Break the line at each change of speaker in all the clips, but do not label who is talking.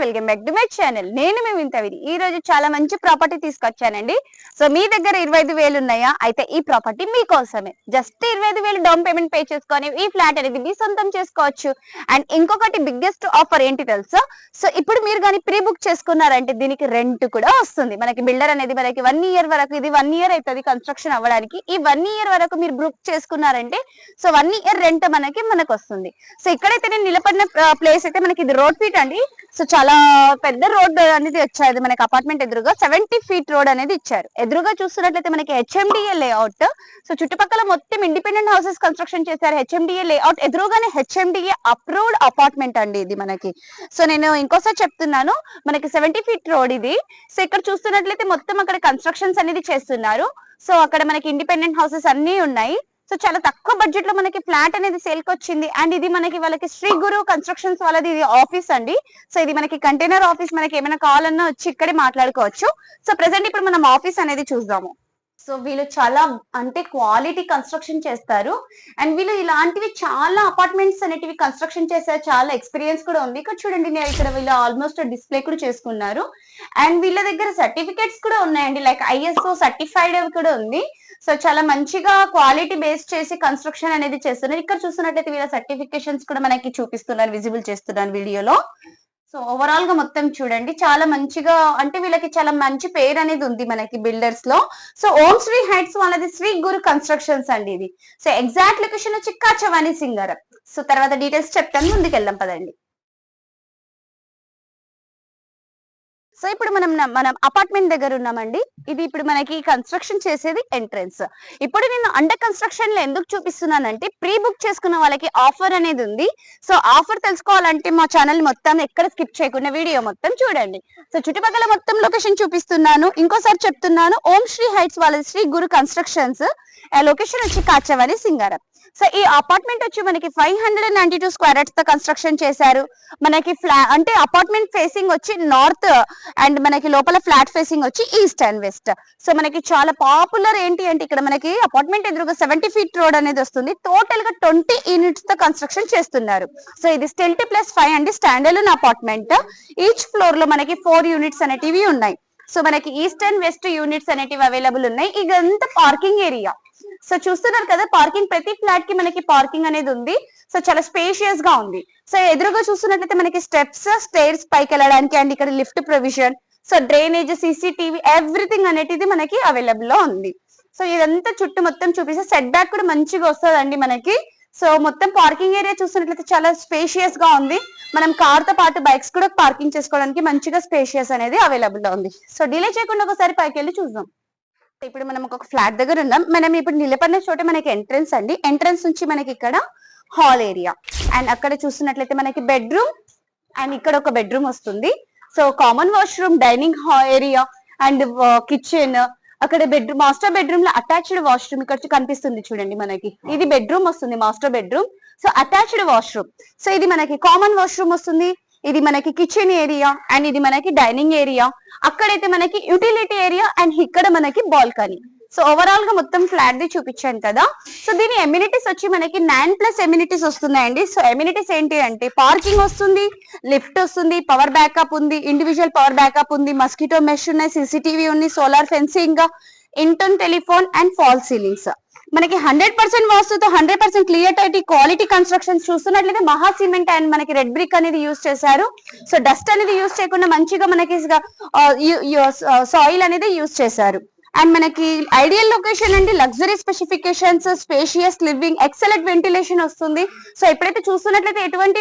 Welcome back to my channel. నేను మేము ఇంతవిది ఈ రోజు చాలా మంచి ప్రాపర్టీ తీసుకొచ్చానండి. సో మీ దగ్గర ఇరవై ఐదు వేలు ఉన్నాయా? అయితే ఈ ప్రాపర్టీ మీకోసమే. జస్ట్ ఇరవై ఐదు వేలు డౌన్ పేమెంట్ పే చేసుకొని ఈ ఫ్లాట్ అనేది మీ సొంతం చేసుకోవచ్చు. అండ్ ఇంకొకటి బిగ్గెస్ట్ ఆఫర్ ఏంటి తెలుసా? సో ఇప్పుడు మీరు కానీ ప్రీ బుక్ చేసుకున్నారంటే దీనికి రెంట్ కూడా వస్తుంది. మనకి బిల్డర్ అనేది మనకి వన్ ఇయర్ వరకు ఇది వన్ ఇయర్ అవుతుంది కన్స్ట్రక్షన్ అవ్వడానికి. ఈ వన్ ఇయర్ వరకు మీరు బుక్ చేసుకున్నారంటే సో వన్ ఇయర్ రెంట్ మనకి మనకు వస్తుంది సో ఇక్కడైతే నేను నిలబడిన ప్లేస్ అయితే మనకి ఇది రోడ్ ఫీట్ అండి. సో చాలా పెద్ద రోడ్ అనేది వచ్చారు. మనకి అపార్ట్మెంట్ ఎదురుగా సెవెంటీ ఫీట్ రోడ్ అనేది ఇచ్చారు. ఎదురుగా చూస్తున్నట్లయితే మనకి హెచ్ఎండిఏ లేఅవుట్. సో చుట్టుపక్కల మొత్తం ఇండిపెండెంట్ హౌసెస్ కన్స్ట్రక్షన్ చేశారు హెచ్ఎండిఏ లేఅవుట్. ఎదురుగానే హెచ్ఎండిఏ అప్రూవ్డ్ అపార్ట్మెంట్ అండి ఇది మనకి. సో నేను ఇంకోసారి చెప్తున్నాను. మనకి సెవెంటీ ఫీట్ రోడ్ ఇది. సో ఇక్కడ చూస్తున్నట్లయితే మొత్తం అక్కడ కన్స్ట్రక్షన్స్ అనేది చేస్తున్నారు. సో అక్కడ మనకి ఇండిపెండెంట్ హౌసెస్ అన్ని ఉన్నాయి. సో చాలా తక్కువ బడ్జెట్లో మనకి ఫ్లాట్ అనేది సేల్కి వచ్చింది. అండ్ ఇది మనకి వాళ్ళకి శ్రీ గురు కన్స్ట్రక్షన్స్ వాళ్ళది ఇది ఆఫీస్ అండి. సో ఇది మనకి కంటైనర్ ఆఫీస్ మనకి ఏమైనా కావాలన్నా వచ్చి ఇక్కడే మాట్లాడుకోవచ్చు. సో ప్రెసెంట్ ఇప్పుడు మనం ఆఫీస్ అనేది చూద్దాము. సో వీళ్ళు చాలా అంటే క్వాలిటీ కన్స్ట్రక్షన్ చేస్తారు. అండ్ వీళ్ళు ఇలాంటివి చాలా అపార్ట్మెంట్స్ అనేటివి కన్స్ట్రక్షన్ చేశారు. చాలా ఎక్స్పీరియన్స్ కూడా ఉంది. ఇక్కడ చూడండి నేను ఇక్కడ వీళ్ళు ఆల్మోస్ట్ డిస్ప్లే కూడా చేసుకున్నారు. అండ్ వీళ్ళ దగ్గర సర్టిఫికేట్స్ కూడా ఉన్నాయండి. లైక్ ఐఎస్ఓ సర్టిఫైడ్ కూడా ఉంది. సో చాలా మంచిగా క్వాలిటీ బేస్ చేసి కన్స్ట్రక్షన్ అనేది చేస్తున్నారు. ఇక్కడ చూస్తున్నట్లయితే వీళ్ళ సర్టిఫికేషన్స్ కూడా మనకి చూపిస్తున్నారు విజిబుల్ చేస్తున్నారు వీడియోలో. సో ఓవరాల్గా మొత్తం చూడండి. చాలా మంచిగా అంటే వీళ్ళకి చాలా మంచి పేరు అనేది ఉంది మనకి బిల్డర్స్లో. సో ఓం శ్రీ హైట్స్ వాళ్ళది శ్రీ గురు కన్స్ట్రక్షన్స్ అండి ఇది. సో ఎగ్జాక్ట్ లొకేషన్ వచ్చి కాచవాణి సింగారం. సో తర్వాత డీటెయిల్స్ చెప్తాను. ముందుకెళ్దాం పదండి. సో ఇప్పుడు మనం మనం అపార్ట్మెంట్ దగ్గర ఉన్నామండి. ఇది ఇప్పుడు మనకి కన్స్ట్రక్షన్ చేసేది ఎంట్రన్స్ ఇప్పుడు నేను అండర్ కన్స్ట్రక్షన్లో ఎందుకు చూపిస్తున్నానంటే ప్రీ బుక్ చేసుకున్న వాళ్ళకి ఆఫర్ అనేది ఉంది. సో ఆఫర్ తెలుసుకోవాలంటే మా ఛానల్ మొత్తం ఎక్కడ స్కిప్ చేయకుండా వీడియో మొత్తం చూడండి. సో చుట్టుపక్కల మొత్తం లొకేషన్ చూపిస్తున్నాను. ఇంకోసారి చెప్తున్నాను ఓం శ్రీ హైట్స్ వాళ్ళ శ్రీ గురు కన్స్ట్రక్షన్స్ లొకేషన్ వచ్చి కాచవాలి సింగారం. సో ఈ అపార్ట్మెంట్ వచ్చి మనకి ఫైవ్ హండ్రెడ్ నైన్టీ టూ స్క్వేర్తో కన్స్ట్రక్షన్ చేశారు. మనకి ఫ్లా అంటే అపార్ట్మెంట్ ఫేసింగ్ వచ్చి నార్త్ అండ్ మనకి లోపల ఫ్లాట్ ఫేసింగ్ వచ్చి ఈస్ట్ అండ్ వెస్ట్ సో మనకి చాలా పాపులర్ ఏంటి అంటే ఇక్కడ మనకి అపార్ట్మెంట్ ఎదురుగా సెవెంటీ ఫీట్ రోడ్ అనేది వస్తుంది. టోటల్గా ట్వంటీ యూనిట్స్తో కన్స్ట్రక్షన్ చేస్తున్నారు. సో ఇది స్టెల్టీ ప్లస్ ఫైవ్ అండి స్టాండర్డ్ అపార్ట్మెంట్ ఈచ్ ఫ్లోర్లో మనకి ఫోర్ యూనిట్స్ అనేటివి ఉన్నాయి. సో మనకి ఈస్ట్ అండ్ వెస్ట్ యూనిట్స్ అనేటివి అవైలబుల్ ఉన్నాయి. ఇదంతా పార్కింగ్ ఏరియా సో చూస్తున్నారు కదా పార్కింగ్ ప్రతి ఫ్లాట్కి మనకి పార్కింగ్ అనేది ఉంది. సో చాలా స్పేషియస్గా ఉంది. సో ఎదురుగా చూస్తున్నట్లయితే మనకి స్టెప్స్ స్టేర్స్ పైకి వెళ్ళడానికి అండ్ ఇక్కడ lift provision so drainage CCTV everything అనేటిది మనకి అవైలబుల్లో ఉంది. సో ఇదంతా చుట్టూ మొత్తం చూపిస్తే సెట్ బ్యాక్ కూడా మంచిగా వస్తుందండి మనకి. సో మొత్తం పార్కింగ్ ఏరియా చూసినట్లయితే చాలా స్పేషియస్గా ఉంది. మనం కార్తో పాటు బైక్స్ కూడా పార్కింగ్ చేసుకోవడానికి మంచిగా స్పేషియస్ అనేది అవైలబుల్లో ఉంది. సో డిలే చేయకుండా ఒకసారి పైకి వెళ్ళి చూద్దాం. ఇప్పుడు మనం ఒక ఫ్లాట్ దగ్గర ఉన్నాం. మనం ఇప్పుడు నిలబడిన చోట మనకి ఎంట్రన్స్ అండి. ఎంట్రన్స్ నుంచి మనకి ఇక్కడ హాల్ ఏరియా అండ్ అక్కడ చూసినట్లయితే మనకి బెడ్రూమ్ అండ్ ఇక్కడ ఒక బెడ్రూమ్ వస్తుంది. So common washroom dining hall area and kitchen అక్కడ బెడ్రూమ్ మాస్టర్ బెడ్రూమ్లో అటాచ్డ్ వాష్రూమ్ ఇక్కడ కనిపిస్తుంది చూడండి మనకి. ఇది బెడ్రూమ్ వస్తుంది master bedroom so attached washroom so ఇది మనకి కామన్ వాష్రూమ్ వస్తుంది. ఇది మనకి కిచెన్ ఏరియా అండ్ ఇది మనకి డైనింగ్ ఏరియా అక్కడైతే మనకి యూటిలిటీ ఏరియా అండ్ ఇక్కడ మనకి బాల్కనీ సో ఓవరాల్గా మొత్తం ఫ్లాట్ ది చూపించాను కదా. సో దీని ఎమ్యూనిటీస్ వచ్చి మనకి నైన్ ప్లస్ ఎమ్యూనిటీస్ వస్తున్నాయండి. సో ఎమ్యూనిటీస్ ఏంటి అంటే పార్కింగ్ వస్తుంది లిఫ్ట్ వస్తుంది పవర్ బ్యాకప్ ఉంది ఇండివిజువల్ పవర్ బ్యాకప్ ఉంది మస్కిటో మెష్ ఉన్నాయి సీసీటీవీ ఉంది solar fencing intern telephone and fall ceilings మనకి hundred percent వాస్తుతో hundred percent clear title quality constructions చూస్తున్నట్లయితే మహా సిమెంట్ అండ్ మనకి రెడ్ బ్రిక్ అనేది యూస్ చేశారు. సో డస్ట్ అనేది యూస్ చేయకుండా మంచిగా మనకి సాయిల్ uh, uh, అనేది యూస్ చేశారు. అండ్ మనకి ఐడియల్ లొకేషన్ అండి luxury specifications spacious living excellent ventilation వస్తుంది. సో ఎప్పుడైతే చూస్తున్నట్లయితే ఎటువంటి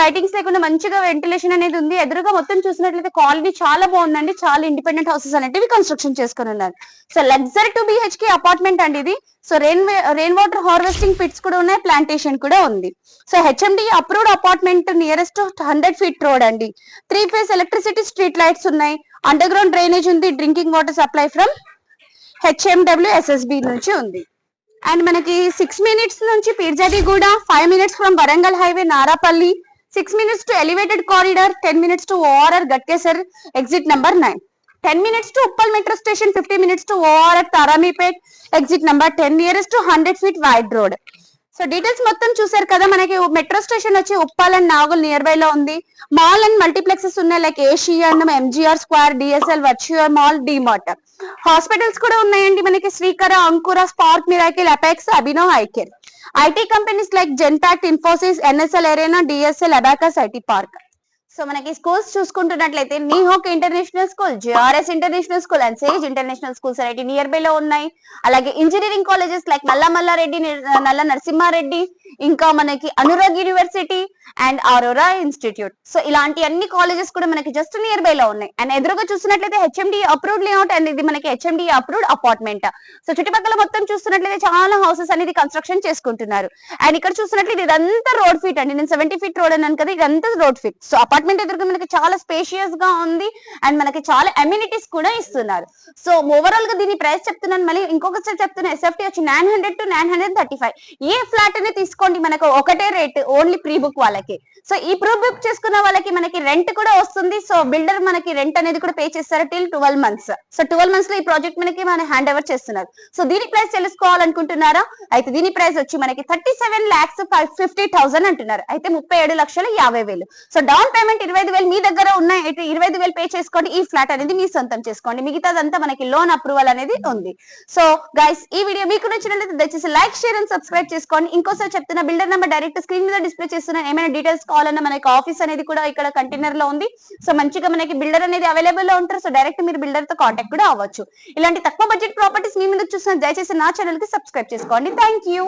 లైటింగ్స్ లేకుండా మంచిగా వెంటిలేషన్ అనేది ఉంది. ఎదురుగా మొత్తం చూసినట్లయితే కాలనీ చాలా బాగుందండి. చాలా ఇండిపెండెంట్ హౌసెస్ అనేటివి కన్స్ట్రక్షన్ చేసుకుని ఉన్నారు. So luxury two BHK apartment అండి ఇది. So rain rain water harvesting pits కూడా ఉన్నాయి. ప్లాంటేషన్ కూడా ఉంది. So HMD approved apartment nearest hundred feet road అండి. Three phase electricity street lights ఉన్నాయి. అండర్ గ్రౌండ్ డ్రైనేజ్ ఉంది. Drinking water supply from HMW SSB నుంచి ఉంది. అండ్ మనకి సిక్స్ మినిట్స్ నుంచి Peerzadiguda five minutes from Warangal highway Narapally six minutes to elevated corridor ten minutes to ORR Ghatkesar exit number nine ten minutes to Uppal metro station fifty minutes to ORR Tarameepet exit number ten nearest to hundred feet wide road so details మొత్తం చూసారు కదా మనకి metro station వచ్చి Uppal and Nagole near by లో ఉంది. Mall and multiplexes ఉన్నాయి like Asian MGR square DSL virtual mall DMart hospitals కూడా ఉన్నాయండి మనకి Srikara Ankura Spark Miracle Apex Abhinav eye care IT companies like Genpact Infosys NSL Arena DSL abacus IT park so మనకి schools చూసుకుంటున్నట్లయితే నీహోక్ international school GRS international school and sage international schools అనేవి near by లో ఉన్నాయి. అలాగే engineering colleges like నల్ల మల్లారెడ్డి నల్ల నరసింహారెడ్డి ఇంకా మనకి Anurag university and Aurora institute. So ఇలాంటి అన్ని కాలేజెస్ కూడా మనకి జస్ట్ నియర్ బై లో ఉన్నాయి. అండ్ ఎదురుగా చూసినట్లయితే హెచ్ఎండి అప్రూవ్డ్ లేఅవుట్ అండ్ ఇది మనకి హెచ్ఎండి అప్రూవ్డ్ అపార్ట్మెంట్ సో చుట్టుపక్కల మొత్తం చూస్తున్నట్లయితే చాలా హౌసెస్ అనేది కన్స్ట్రక్షన్ చేసుకుంటున్నారు. అండ్ ఇక్కడ చూసినట్లయితే ఇదంతా రోడ్ ఫీట్ అండి. నేను సెవెంటీ ఫీట్ రోడ్ అన్నాను కదా ఇదంతా రోడ్ ఫీట్ సో అపార్ట్మెంట్ ఎదురుగా మనకి చాలా స్పేషియస్గా ఉంది అండ్ మనకి చాలా అమ్యూనిటీస్ కూడా ఇస్తున్నారు. సో ఓవరాల్గా దీని ప్రైస్ చెప్తున్నాను. మళ్ళీ ఇంకొకసారి చెప్తున్నా ఎస్ఎఫ్టీ వచ్చి nine hundred to nine hundred thirty five A flat అనేది తీసుకోండి. మనకు ఒకటే రేట్ ఓన్లీ ప్రీ బుక్ వాళ్ళకి. సో ఈ ప్రీ బుక్ చేసుకున్న వాళ్ళకి మనకి రెంట్ కూడా వస్తుంది. సో బిల్డర్ మనకి రెంట్ అనేది కూడా పే చేస్తారు till twelve months so twelve మంత్స్లో ఈ ప్రాజెక్ట్ మనకి మన హ్యాండ్ ఓవర్ చేస్తున్నారు. సో దీని ప్రైస్ తెలుసుకోవాలనుకుంటున్నారా? అయితే దీని ప్రైస్ వచ్చి మనకి thirty seven lakhs fifty thousand అంటున్నారు. అయితే ముప్పై ఏడు లక్షల యాభై వేలు. సో డౌన్ పేమెంట్ ఇరవై ఐదు వేలు మీ దగ్గర ఉన్న ఇరవై ఐదు వేలు పే చేసుకోండి. ఈ ఫ్లాట్ అనేది మీ సొంతం చేసుకోండి. మిగతాదంతా మనకి లోన్ అప్రూవల్ అనేది ఉంది. సో గైస్ ఈ వీడియో మీకు నచ్చినట్లయితే దయచేసి లైక్ షేర్ అండ్ సబ్స్క్రైబ్ చేసుకోండి. ఇంకోసారి చెప్తున్న బిల్డర్ నెంబర్ డైరెక్ట్ స్క్రీన్ మీద డిస్ప్లే చేస్తున్నాను ఏమైనా డీటెయిల్స్ కావాలన్నా మనకి ఆఫీస్ అనేది కూడా ఇక్కడ కంటైనర్లో ఉంది. సో మంచిగా మనకి బిల్డర్ అనేది అవైలబుల్లో ఉంటారు. సో డైరెక్ట్ మీరు బిల్డర్తో కాంటాక్ట్ కూడా అవ్వచ్చు. ఇలాంటి తక్కువ బడ్జెట్ ప్రాపర్టీస్ మీ ముందు చూసిన దయచేసి నా ఛానల్కి సబ్స్క్రైబ్ చేసుకోండి. Thank you